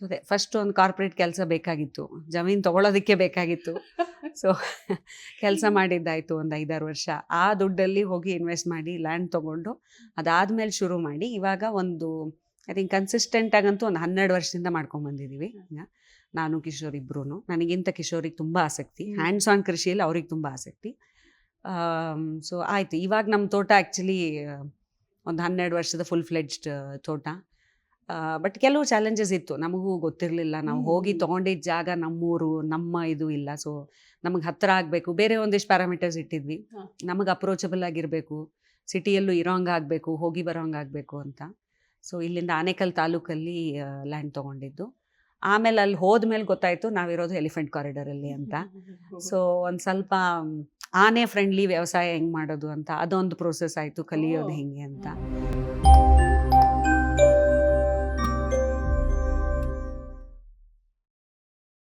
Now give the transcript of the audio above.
So ಅದೇ first ಒಂದು corporate ಕೆಲಸ ಬೇಕಾಗಿತ್ತು. ಜಮೀನು ತಗೊಳ್ಳೋದಕ್ಕೆ ಬೇಕಾಗಿತ್ತು. ಸೊ ಕೆಲಸ ಮಾಡಿದ್ದಾಯಿತು ಒಂದು ಐದಾರು ವರ್ಷ. ಆ ದುಡ್ಡಲ್ಲಿ ಹೋಗಿ ಇನ್ವೆಸ್ಟ್ ಮಾಡಿ ಲ್ಯಾಂಡ್ ತೊಗೊಂಡು ಅದಾದಮೇಲೆ ಶುರು ಮಾಡಿ ಇವಾಗ ಒಂದು ಐ ಥಿಂಕ್ ಕನ್ಸಿಸ್ಟೆಂಟ್ ಆಗಂತೂ ಒಂದು ಹನ್ನೆರಡು ವರ್ಷದಿಂದ ಮಾಡ್ಕೊಂಬಂದಿದ್ದೀವಿ ಈಗ ನಾನು ಕಿಶೋರ್ ಇಬ್ರು ನನಗಿಂತ ಕಿಶೋರಿಗೆ ತುಂಬ ಆಸಕ್ತಿ. ಹ್ಯಾಂಡ್ಸ್ ಆನ್ ಕೃಷಿಯಲ್ಲಿ ಅವ್ರಿಗೆ ತುಂಬ ಆಸಕ್ತಿ. ಸೊ ಆಯಿತು. ಇವಾಗ ನಮ್ಮ ತೋಟ ಆ್ಯಕ್ಚುಲಿ ಒಂದು ಹನ್ನೆರಡು ವರ್ಷದ ಫುಲ್ ಫ್ಲೆಡ್ಜ್ಡ್ ತೋಟ. ಬಟ್ ಕೆಲವು ಚಾಲೆಂಜಸ್ ಇತ್ತು. ನಮಗೂ ಗೊತ್ತಿರಲಿಲ್ಲ. ನಾವು ಹೋಗಿ. ತೊಗೊಂಡಿದ್ದ ಜಾಗ ನಮ್ಮೂರು ನಮ್ಮ ಇದು ಇಲ್ಲ. ಸೊ ನಮಗೆ ಹತ್ತಿರ ಆಗಬೇಕು. ಬೇರೆ ಒಂದಿಷ್ಟು ಪ್ಯಾರಾಮೀಟರ್ಸ್ ಇಟ್ಟಿದ್ವಿ. ನಮಗೆ ಅಪ್ರೋಚಬಲ್ ಆಗಿರಬೇಕು. ಸಿಟಿಯಲ್ಲೂ ಇರೋಂಗೆ ಆಗಬೇಕು ಹೋಗಿ ಬರೋಂಗೆ ಆಗಬೇಕು ಅಂತ. ಸೊ ಇಲ್ಲಿಂದ ಆನೇಕಲ್ ತಾಲೂಕಲ್ಲಿ ಲ್ಯಾಂಡ್ ತೊಗೊಂಡಿದ್ದು. ಆಮೇಲೆ ಅಲ್ಲಿ ಹೋದ್ಮೇಲೆ ಗೊತ್ತಾಯಿತು ನಾವಿರೋದು ಎಲಿಫೆಂಟ್ ಕಾರಿಡರಲ್ಲಿ ಅಂತ. ಸೊ ಒಂದು ಸ್ವಲ್ಪ ಆನೆ ಫ್ರೆಂಡ್ಲಿ ವ್ಯವಸಾಯ ಹೆಂಗೆ ಮಾಡೋದು ಅಂತ ಅದೊಂದು ಪ್ರೋಸೆಸ್ ಆಯಿತು. ಕಲಿಯೋದು ಹೆಂಗೆ ಅಂತ.